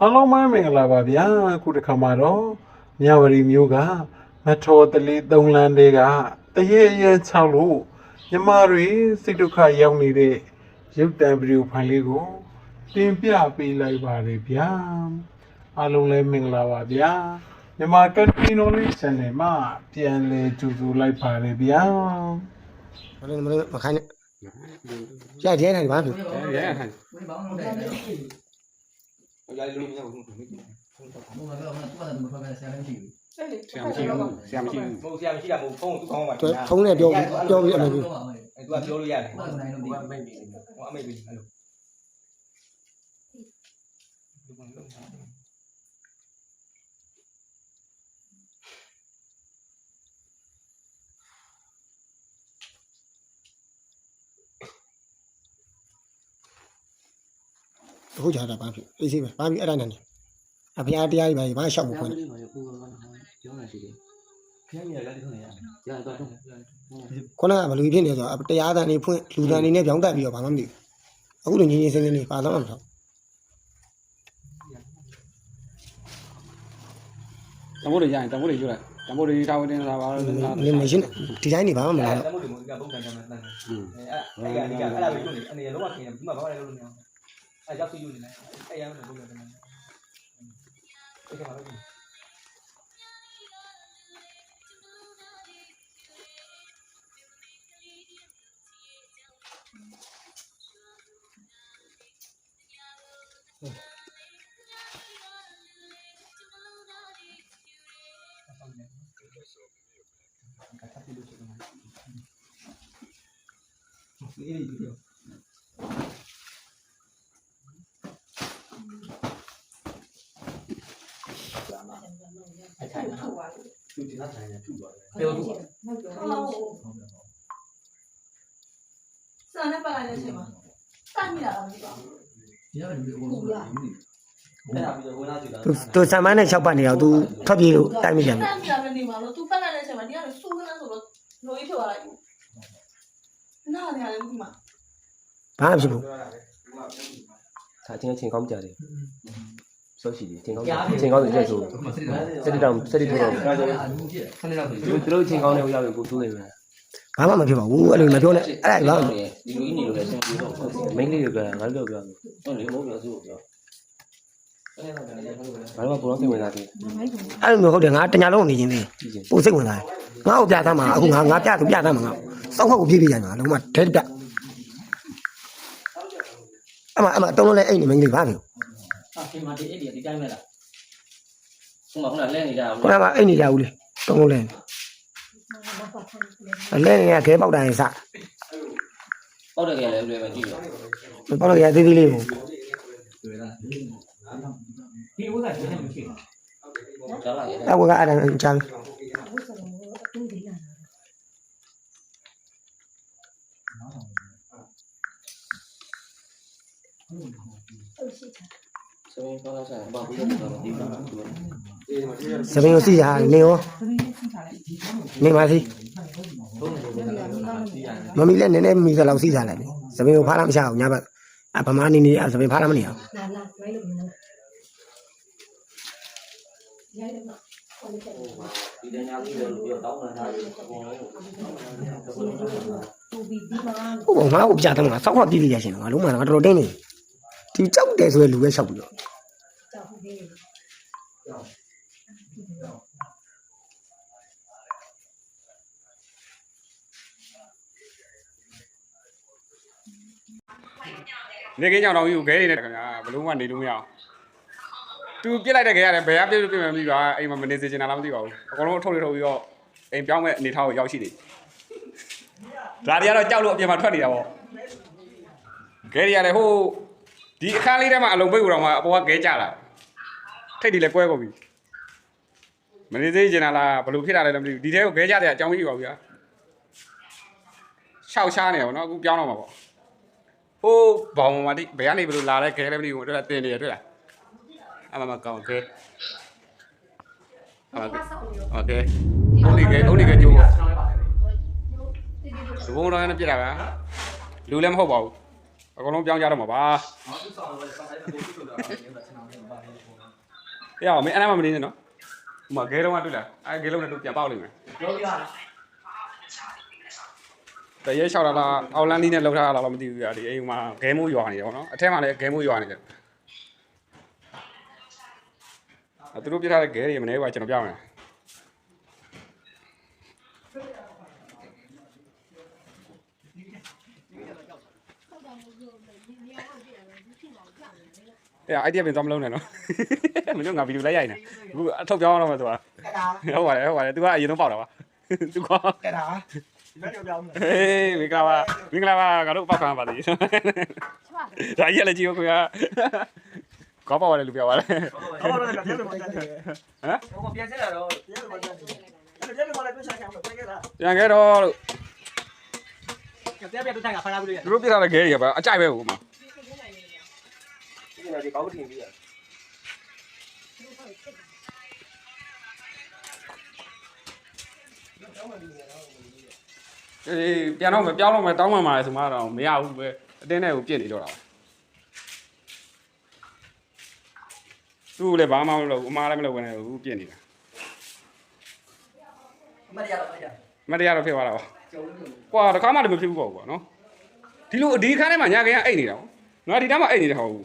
အားလုံးပဲမင်္ဂလာပါဗျာအခုတစ်ခါမှာတော့မြဝတီမျိုးကမထော်တလေးသုံးလမ်းတွေကတရေရဲ6လို့ညီမတွေစိတ်ဒုက္ခရောက်နေတဲ့ရုပ်တံဗီဒီယိုဖိုင်လေးကို တင်ပြပေးလိုက်ပါတယ်ဗျာအားလုံးလည်းမင်္ဂလာပါဗျာမြန်မာကက်ထရီနိုလေး channel မှာပြန်လည်ကြိုဆိုလိုက်ပါတယ်ဗျာမလို့မလို့မခိုင်းနဲ့ရိုက်ရဲနေပါဘူး ရဲဟန်ဆရာမရှိဘူးဆရာမရှိဘူးမဟုတ်ဆရာမရှိတာမဟုတ်ဖုန်းသူကောင်းပါသူဖုန်းနဲ့ပြောပြောပြီးအမေကြီးအဲသူကပြောလို့ရတယ်ဟိုအမိတ်ပြီအဲ့လို အခုကြာတာဘာဖြစ်အေးစေးပဲဘာဖြစ်အဲ့ဒါနဲ့အဖေအားတရားကြီးပါဘာရှောက်မခွင့်ခုနကဘလူဖြစ်နေဆိုတော့တရားသားနေဖွင့်လူသားနေနဲ့ပြောင်းတက်ပြီးတော့ဘာမှမသိဘူးအခုလိုငင်းငင်းစင်းစင်းလေးပါတော့မှာမဟုတ်တမိုးတွေရရင်တမိုးတွေယူလိုက်တမိုးတွေထားဝင်နေတာပါလို့နင်းမရှင်းဒီတိုင်းနေဘာမှမလာအဲ့တော့ဒါမို့ဒီကဘုံကံကံမှန်တယ်အဲအဲ့ဒီကအဲ့ဒါပဲလုပ်နေအနေလုံးဝခင်ဘူးမှဘာမှလည်းလုပ်လို့မရဘူး အဲရောက်စီယူနေတယ်အဲ့ရမ်းလို့ ဘုံကံကံမှန်တယ်အဲ့ဒါမှလည်းစံနဲ့ပတ်လိုက်တဲ့အချိန်မှာစမိတာတော့မဟုတ်ဘူးသူသူဆံမနဲ့6ပတ်နေတော့ तू ထွက်ပြေးလို့တိုက်မိပြန်စပြီမိတာပဲနေမှာလို့ तू ပတ်လိုက်တဲ့အချိန်မှာဒီကတော့စူးကန်းဆိုတော့လိုကြီးထွက်သွားလိုက်ဘူးနားနေရတယ်ဒီမှာဘာမှဖြစ် ကျော်ရှိပြီအချိန်ကောင်းအချိန်ကောင်းဆိုချက်ဆိုစတိတောင်စတိထောက်တော့သူတို့အချိန်ကောင်းတဲ့ဟိုရောက်ပြီကိုစိုးနေပြန်ဘာမှမဖြစ်ပါဘူးအဲ့လိုမပြောနဲ့အဲ့ဒါကဒီလိုကြီးနေလို့လည်းအဆင်ပြေတော့မိန်းလေးတွေကငါတို့ပြောပြောဟုတ်လေမဟုတ်ပြောစိုးပြောဘာလို့ဘောလုံးစိတ်ဝင်စားသေးအဲ့လိုမျိုးဟုတ်တယ်ငါတညာလုံးနေချင်းသေးပိုစိတ်ဝင်စားငါ့ကိုပြသားမှာအခုငါငါပြသူပြသားမှာငါစောက်ဟုတ်ကိုပြေးပြေးရမှာလုံးဝဒဲပြအမအမတုံးလုံးလဲအဲ့နေမင်းလေးဘာဖြစ် ဒီမှာဒီအဲ့ဒီဒီတိုင်းမဲ့လားခုမှခုနလဲနေကြဘူးခုနကအိတ်နေကြဘူးလေတုံးလုံး လဲအလဲနေရခဲပေါက်တိုင်းစပောက်တဲ့ကလေးလည်းပဲကြည့်ရပေါက်လို့ရသေးသေးလေးကိုဒီဥစ္စာဒီနေ့မရှိဘူးကြားလာရတယ်အဝကအဲ့ဒါချမ်းစမင်းပေါ်လာစားဘာဘူးလဲတော့ဒီမှာစပင်းကိုစီးရနေရောနေပါစီမမီလည်းနည်းနည်းမီစလောက်စီးစားလိုက်တယ်စပင်းကိုဖားလာမချအောင်ညဘက်အဗမာနေနေစပင်းဖားလာမနေအောင်လာလာရိုက်လို့မလို့ရိုက်တော့ခေါ်လိုက်တယ်ဒီတန်းညာလေးလို့ပြောတောင်းလာတာအကုန်လုံးသူပြီးဒီမှာဟုတ်ပါငါ့ကိုပြတယ်ငါစောက်ခွပြေးပြေးရရှင်ငါလုံးမငါတော်တော်တင်းနေ ဒီကြောက်တယ်ဆိုရလူပဲလျှောက်ပြီးတော့ကြောက်ပြီးတယ်နေကင်းကြောင်တော်ကြီးကိုခဲနေတယ်ခင်ဗျာဘလုံးကနေလို့မရအောင်သူပြစ်လိုက်တဲ့ခဲရတယ်ဘယ်ကပြစ်လို့ပြစ်မှမသိပါအိမ်မှာမနေစေချင်တာလားမသိပါဘူးအကုန်လုံးထုတ်ထုတ်ထုတ်ပြီးတော့အိမ်ပြောင်းမဲ့အနေထားကိုရောက်ရှိနေဒါတွေကတော့ကြောက်လို့အပြင်မှာထွက်နေတာပေါ့ခဲတွေရတယ်ဟို ဒီအခန်းလေးထဲမှာအလုံးပိတ်ကိုတော့မှအပေါ်ကခဲကြလာထိတ်ဒီလည်းကွဲကုန်ပြီမနေစေချင်တာလားဘလို့ဖြစ်တာလဲလည်းမသိဘူးဒီထဲကိုခဲကြတဲ့အကြောင်းကြီးပါဗျာရှောက်ချားနေတယ်ဗောနော်အခုပြောင်းတော့မှာပေါ့ ဟိုးဘောင်မတိဘယ်ကနေဘယ်လိုလာလဲခဲလဲမသိဘူးတွေ့လားတင်နေရတွေ့လားအမမကောင်းခဲအမကโอเคဦးနေခဲဦးနေခဲကျိုးပေါ့ဒီဘုံတော့လည်းပြစ်တာကလူလည်းမဟုတ်ပါဘူး အကုန်လုံးပြောင်းကြတော့မှာပါတရားအောင်မင်းအဲ့နာမှမနေနဲ့နော်ဥမာဂဲလုံးကတွေ့လားအဲ့ဂဲလုံးနဲ့တို့ပြန်ပေါက်လိမ့်မယ်ပြောပြလားတရေလျှောက်လာလားအော်လန်လေးနဲ့လောက်ထားလာလားမသိဘူးကြာဒီအိမ်မှာဂဲမိုးရွာနေတယ်ဗောနော်အထက်မှာလည်းဂဲမိုးရွာနေတယ်သူတို့ပြထားတဲ့ဂဲတွေမနေပါကျွန်တော်ပြမယ် အဲ့အိုက်တရပင်သွားမလုံးနဲ့နော်မင်းတို့ငါဗီဒီယိုလိုက်ရိုက်နေအခုအထုတ်ပြောင်းအောင်တော့မယ်သူကဟုတ်ပါတယ်ဟုတ်ပါတယ်သူကအရင်ဆုံးပေါက်တာပါသူကကဲတာဟေးမင်္ဂလာပါမင်္ဂလာပါငါတို့ပေါက်ခံပါသေးတယ်ဒါကြီးကလည်းကြည့်ဦးခင်ဗျာကောပါရတယ်လူပြောပါတယ်ဟုတ်ပါတယ်ပြန်လို့မတက်ဘူးဟမ်ဟိုပြန်ဆက်လာတော့ပြန်လို့မတက်ဘူးပြန်လို့မတက်ဘူးဆက်ချင်အောင်ပြန်ခဲ့တာပြန်ခဲ့တော့လို့ကြက်ပြတ်တို့ထိုင်ကဖမ်းလာပြီလို့ရတို့ပြတာလည်းခဲရပါအကြိုက်ပဲဟိုမှာ ပြင်တာဒီကောင်းတင်ပြီးရအေးပြန်တော့မပြောင်းတော့မတောင်းမှန်ပါလေဆိုမှတော့မရဘူးပဲအတင်းနဲ့ကိုပြစ်နေတော့တာသူ့လည်းဘာမှမလုပ်ဘူးအမားလည်းမလုပ်ဘူးနဲ့ဘူးပြစ်နေတာမတရားတော့မတရားမတရားတော့ဖြစ်သွားတာပါကွာတခါမှလည်းမဖြစ်ဘူးပေါ့ကွာနော်ဒီလိုအဒီခန်းထဲမှာညခင်ကအိတ်နေတာပေါ့ငါဒီတန်းမှာအိတ်နေတာဟုတ်ဘူး